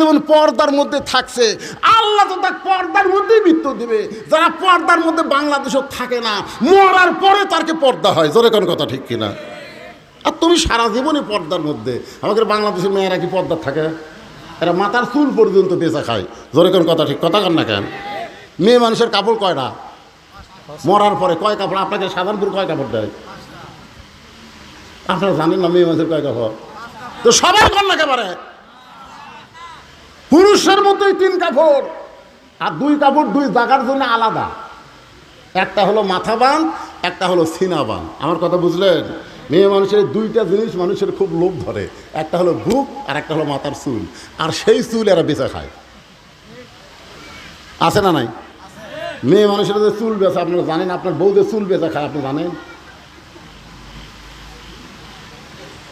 জীবন পর্দার মধ্যে থাকছে। আল্লাহ তো তাকে পর্দার মধ্যেই মৃত্যু দিবে। যারা পর্দার মধ্যে বাংলাদেশও থাকে না, মরার পরে তারকে পর্দা হয়। জোরে কোন কথা ঠিক কিনা? আর তুমি সারা জীবনে পর্দার মধ্যে। আমাদের বাংলাদেশের মেয়েরা কি পর্দা থাকে? এরা মাথার চুল পর্যন্ত বেচা খায়। জোরে কোন কথা ঠিক? কথা কন না কেন? মেয়ে মানুষের কাপড় কয়টা মরার পরে কয় কাপড়? আপনাকে সাধারণপুর কয় কাপড় দেয়? আপনারা জানেন না মেয়ে মানুষের কয় কাপড়? তো সবাই কর না একেবারে পুরুষের মতোই তিন কাপড়। আর দুই কাপড় দুই জায়গার জন্য আলাদা। একটা হলো মাথা বান একটা হলো সিনা বান আমার কথা বুঝলেন? মেয়ে মানুষের দুইটা জিনিস মানুষের খুব লোভ ধরে। একটা হলো বুক আর একটা হলো মাথার চুল। আর সেই চুল এরা বেচা খায়। আছে না নাই? মেয়ে মানুষের যে চুল বেচা, আপনারা জানেন? আপনার বউদের চুল বেচা খায়, আপনি জানেন?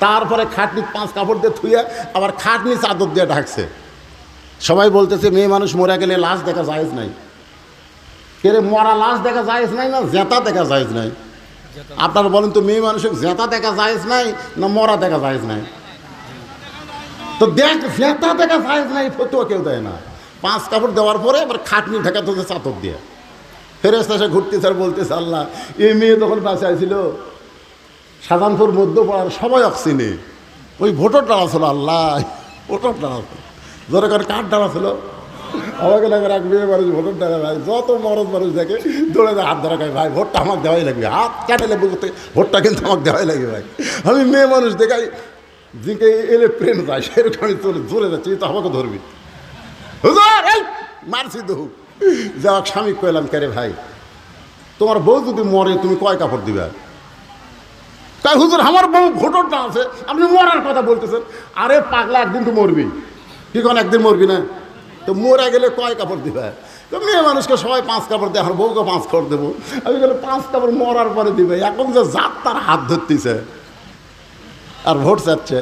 তারপরে খাটনি পাঁচ কাপড় দিয়ে থুয়ে আবার খাটনি চাদর দিয়ে ঢাকছে। সবাই বলতেছে, মেয়ে মানুষ মরে গেলে লাশ দেখা যায়জ নাই। কেরে মরা লাশ দেখা যায়জ নাই না জেতা দেখা যায়জ নাই? আপনারা বলেন তো, মেয়ে মানুষের জেতা দেখা যায়জ নাই না মরা দেখা যায়জ নাই? তো দেখ, জেতা দেখা যায়জ নাই, ফতুয়া কেউ দেয় না। পাঁচ কাপড় দেওয়ার পরে আবার খাটনি ঢাকা তো চাদর দিয়ে। ফেরেস্তা সে ঘুরতেছে আর বলতেছে, আল্লাহ, এই মেয়ে তখন বাঁচায় ছিল সাধারণপুর মধ্যপাড়ার সবাই অক্সিনে। ওই ভোটার ডালা ছিল আল্লাহ ভোটার ডালা ছিল ধরে করে কার ডালা ছিল। আমাকে লাগে রাখবে মানুষ ভোটের ডালা, ভাই, যত মরদ মানুষ দেখে, দৌড়ে দেয় হাত ধরা খায়, ভাই, ভোটটা আমাকে দেওয়াই লাগবে। হাত কাটালে বুঝতে, ভোটটা কিন্তু আমাকে দেওয়াই লাগবে, ভাই। আমি মেয়ে মানুষ দেখাই দিকে এলে প্রেম যায় সেরকম আমি জোরে যাচ্ছি তো আমাকে ধরবি। মারছি তো যাক স্বামী কইলাম কেরে ভাই, তোমার বউ যদি মরে, তুমি কয় কাপড় দিবে? তাই হুজুর, আমার বউ ভোটরটা আছে, আপনি মরার কথা বলতেছেন। আরে, পাগলা, একদিন তো মরবি কি কোন একদিন মরবি না? তো মরে গেলে কয় কাপড় দিবে? তো মেয়ে মানুষকে সবাই পাঁচ কাপড় দেয় আমার বউকে পাঁচ কাপড় দেবো। আমি গেলে পাঁচ কাপড় মরার পরে দিবে। এখন যে জাত তার হাত ধরতেছে, আর ভোট চাচ্ছে।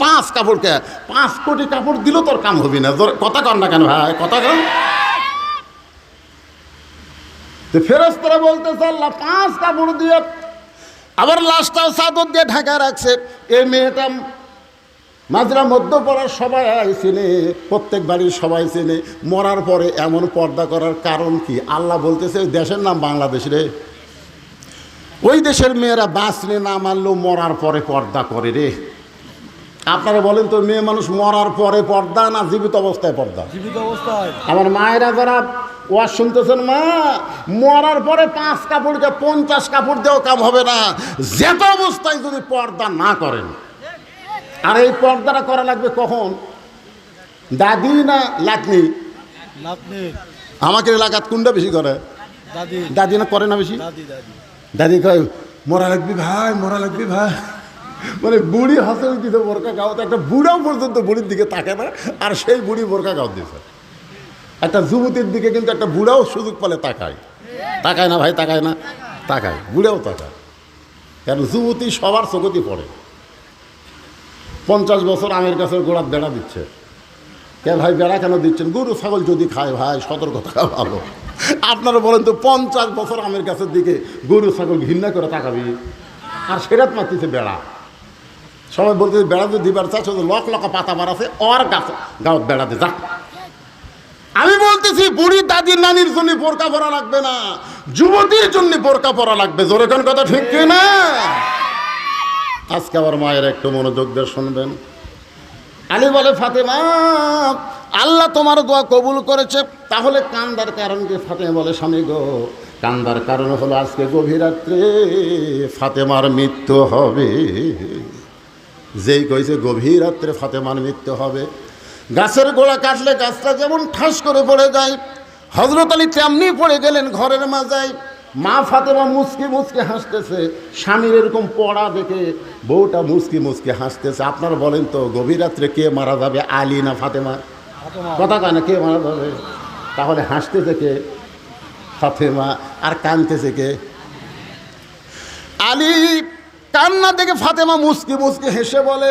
পাঁচ কাপড়কে পাঁচ কোটি কাপড় দিলেও তোর কাম হবি না। তোর কথা কর না কেন ভাই? কথা কর। ফেরস্তরা বলতেছে আল্লাহ পাঁচ কাপড় দিয়ে আবার লাশটাও চাদর দিয়ে ঢাকা রাখছে। এই মেয়েটা মাজরা মধ্যপড়ার সবাই চেনে প্রত্যেক বাড়ির সবাই চেনে। মরার পরে এমন পর্দা করার কারণ কি? আল্লাহ বলতেছে দেশের নাম বাংলাদেশ রে। ওই দেশের মেয়েরা বাঁচলে না মানলেও মরার পরে পর্দা করে রে। আপনারা বলেন তো মেয়ে মানুষ মরার পরে পর্দা না জীবিত অবস্থায় পর্দা? জীবিত অবস্থায়। আমার মায়েরা যারা ওয়াজ শুনতেছেন মা মরার পরে পাঁচ কাপড়কে পঞ্চাশ কাপড় দেওয়া কাম হবে না। যেত অবস্থায় যদি পর্দা না করেন আর এই পর্দাটা করা লাগবে কখন? দাদি না নাতনি আমাকে এলাকাত কোনটা বেশি করে। দাদি। না করে না বেশি? দাদি কয় মরা লাগবি ভাই মরা লাগবি ভাই। মানে বুড়ি হাসে দিতে বোরকা গাওতে। একটা বুড়াও পর্যন্ত বুড়ির দিকে তাকে না আর সেই বুড়ি বোরকা গাও দিছে। একটা যুবতীর দিকে কিন্তু একটা বুড়াও সুযোগ পেলে তাকায়। তাকায় না ভাই তাকায় না। তাকায় বুড়াও তাকায়। কারণ যুবতী সবার চোখতি পড়ে। পঞ্চাশ বছর আমের কাছে গোড়ার বেড়া দিচ্ছে। কে ভাই বেড়া কেন দিচ্ছেন? গরু, ছাগল যদি খায় ভাই, সতর্ক থাকা ভালো। আপনারা বলেন তো পঞ্চাশ বছর আমের কাছের দিকে গরু, ছাগল ঘৃণা করে তাকাবি? আর সেরাত মারতেছে বেড়া। সবাই বলতে বেড়া যদি দিবার চাচ্ছে লক লকা পাতা বাড়াছে ওর গাছ, গাঁত বেড়াতে যা। আমি বলতেছি, বুড়ি দাদির নানির জন্য বোরকা পরা লাগবে না, যুবতীর জন্য বোরকা পরা লাগবে। জোরে কথা ঠিক না আজকে আমার মায়ের একটু মনোযোগ দিয়ে শুনবেন। আলী বলে, ফাতেমা, আল্লাহ তোমার দোয়া কবুল করেছে। তাহলে কান্দার কারণ কি ফাতেমা বলে, স্বামী গো? কান্দার কারণ হলো আজকে গভীর রাত্রে ফাতেমার মৃত্যু হবে। যেই কইছে, গভীর রাত্রে ফাতেমার মৃত্যু হবে। গাছের গোড়া কাটলে গাছটা যেমন ঠাস করে পড়ে যায় হজরত আলী তেমনি পড়ে গেলেন ঘরের মাজায় মা ফাতেমা মুসকি মুসকি হাসতেছে। স্বামীর এরকম পড়া দেখে বউটা মুসকি মুসকি হাসতেছে। আপনারা বলেন তো গভীর রাত্রে কে মারা যাবে আলী না ফাতেমা? কথা কয় না কে মারা যাবে? তাহলে হাসতেছে কে? ফাতেমা। আর কানতেছে কে? আলী কান্না দেখে ফাতেমা মুসকি মুসকি হেসে বলে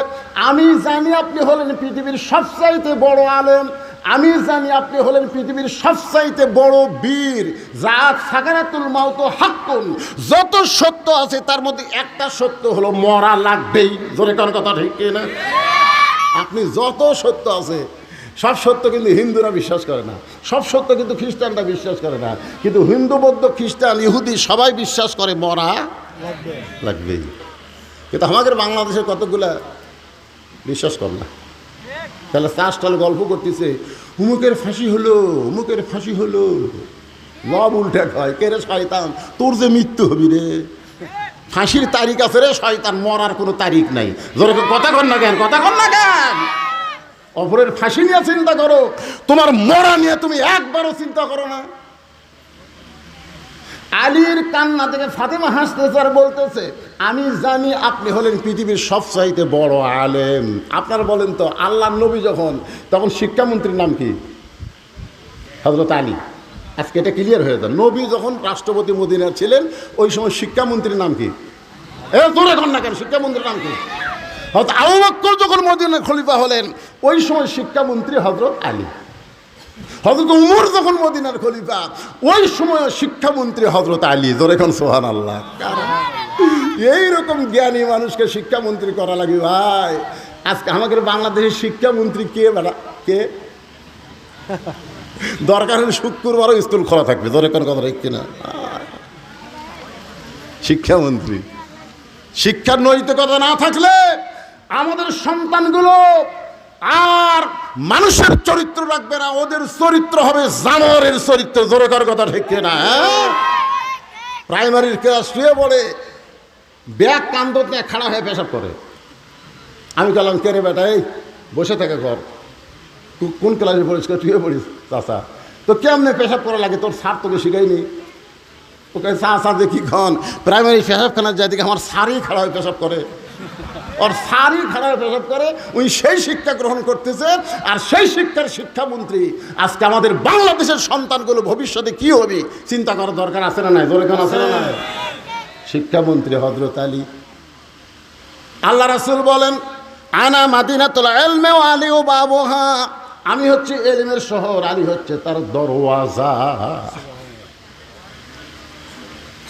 আমি জানি আপনি হলেন পৃথিবীর সবচাইতে বড় আলেম। আমি জানি আপনি হলেন পৃথিবীর সবচাইতে বড় বীর যা সাকারাতুল মাউত হাক্কুন। যত সত্য আছে, তার মধ্যে একটা সত্য হলো মরা লাগবেই। জোরে কোন কথা ঠিক না আপনি যত সত্য আছে, সব সত্য কিন্তু হিন্দুরা বিশ্বাস করে না। সব সত্য কিন্তু খ্রিস্টানরা বিশ্বাস করে না। কিন্তু হিন্দু, বৌদ্ধ, খ্রিস্টান, ইহুদি সবাই বিশ্বাস করে মরা লাগবে লাগবেই। কিন্তু আমাদের বাংলাদেশে কতগুলা বিশ্বাস কর না? তাহলে চাষ টাল গল্প করতেছে, উমুকের ফাঁসি হলো, উমুকের ফাঁসি হলো। লব উল্টা খায়, কে রে শয়তান? তোর যে মৃত্যু হবি রে। ফাঁসির তারিখ আছে রে, শয়তান মরার কোনো তারিখ নাই। জোরে কথা কর না কেন, কথা কর না কেন? অপরের ফাঁসি নিয়ে চিন্তা করো, তোমার মরা নিয়ে তুমি একবারও চিন্তা করো না। আলীর কান্না থেকে ফাতেমা হাসতেছে আর বলতেছে, আমি জানি আপনি হলেন পৃথিবীর সবচাইতে বড় আলেম। আপনারা বলেন তো আল্লাহ নবী যখন, তখন শিক্ষামন্ত্রীর নাম কি? হজরত আলী। আজকে এটা ক্লিয়ার হয়ে যায়। নবী যখন রাষ্ট্রপতি মদিনার ছিলেন, ওই সময় শিক্ষামন্ত্রীর নাম কি? এ এখন না কেন? শিক্ষামন্ত্রীর নাম কি? হয়তো আবু বক্কর যখন মদিনার খলিফা হলেন, ওই সময় শিক্ষামন্ত্রী হজরত আলী। হজরত উমর যখন মদিনার খলিফা, ওই সময় শিক্ষামন্ত্রী হজরত আলী এখন সোহান আল্লাহ এইরকম জ্ঞানী মানুষকে শিক্ষামন্ত্রী করা লাগে, ভাই। আজকে আমাদের বাংলাদেশের শিক্ষামন্ত্রী কে বেড়া কে? দরকার হলে শুক্রবারও স্কুল খোলা থাকবে ধরে কোনো কথা ঠিক কিনা? শিক্ষামন্ত্রী। শিক্ষার নৈতিকতা না থাকলে আমাদের সন্তানগুলো আর মানুষের চরিত্র রাখবে না, ওদের চরিত্র হবে জানোয়ারের চরিত্র। জোরে করার কথা ঠিক না হ্যাঁ? প্রাইমারির ক্লাস শুয়ে পড়ে, ব্যাগ কান্দ নিয়ে খাড়া হয়ে পেশাব করে। আমি গেলাম, কে রে বেটা, এই বসে থাকে ঘর। কোন ক্লাসে পড়িস শুয়ে পড়িস চাষা তো কেমনে পেশাব করা লাগে? তোর স্যার তোকে শিখাইনি। ওকে চা চা দেখি খন। প্রাইমারি পেশাবখানার যাই দেখি আমার সারই খাড়া হয়ে পেশাব করে। ওর সারই খাড়া হয়ে করে, উনি সেই শিক্ষা গ্রহণ করতেছে, আর সেই শিক্ষার শিক্ষামন্ত্রী আজকে আমাদের বাংলাদেশের সন্তানগুলো ভবিষ্যতে কি হবে, চিন্তা করার দরকার আছে না নাই? দরকার আছে না নাই? শিক্ষামন্ত্রী হজরত আলী। আল্লাহ রাসুল বলেন, আনা মাদিনাতুল এলমে আলী ও বাবুহা। আমি হচ্ছে এলিমের শহর, আলী হচ্ছে তার দরওয়াজা।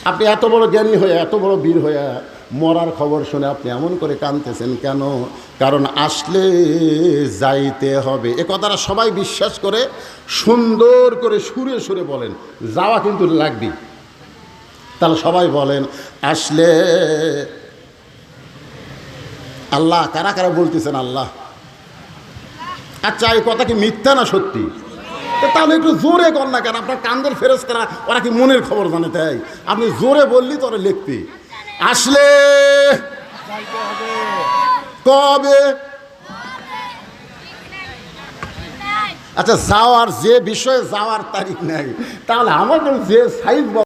আপনি এত বড় জ্ঞানী হয়ে, এত বড় বীর হয়ে মরার খবর শুনে আপনি এমন করে কাঁদতেছেন কেন? কারণ আসলে যাইতে হবে। এ কথাটা সবাই বিশ্বাস করে, সুন্দর করে সুরে সুরে বলেন। যাওয়া কিন্তু লাগবে। তাহলে সবাই বলেন, আসলে আল্লাহ, কারা কারা বলতেছেন আল্লাহ? আচ্ছা এই কথা কি মিথ্যা না সত্যি? তাহলে একটু জোরে কর না কেন? আপনার কান্দের ফেরস্তারা ওরা কি মনের খবর জানে তাই? আপনি জোরে বললি তো ওরা লিখতে আসলে কবে? আচ্ছা যাওয়ার যে বিষয়ে যাওয়ার তারিখ নাই তাহলে আমাদের যে সাইজ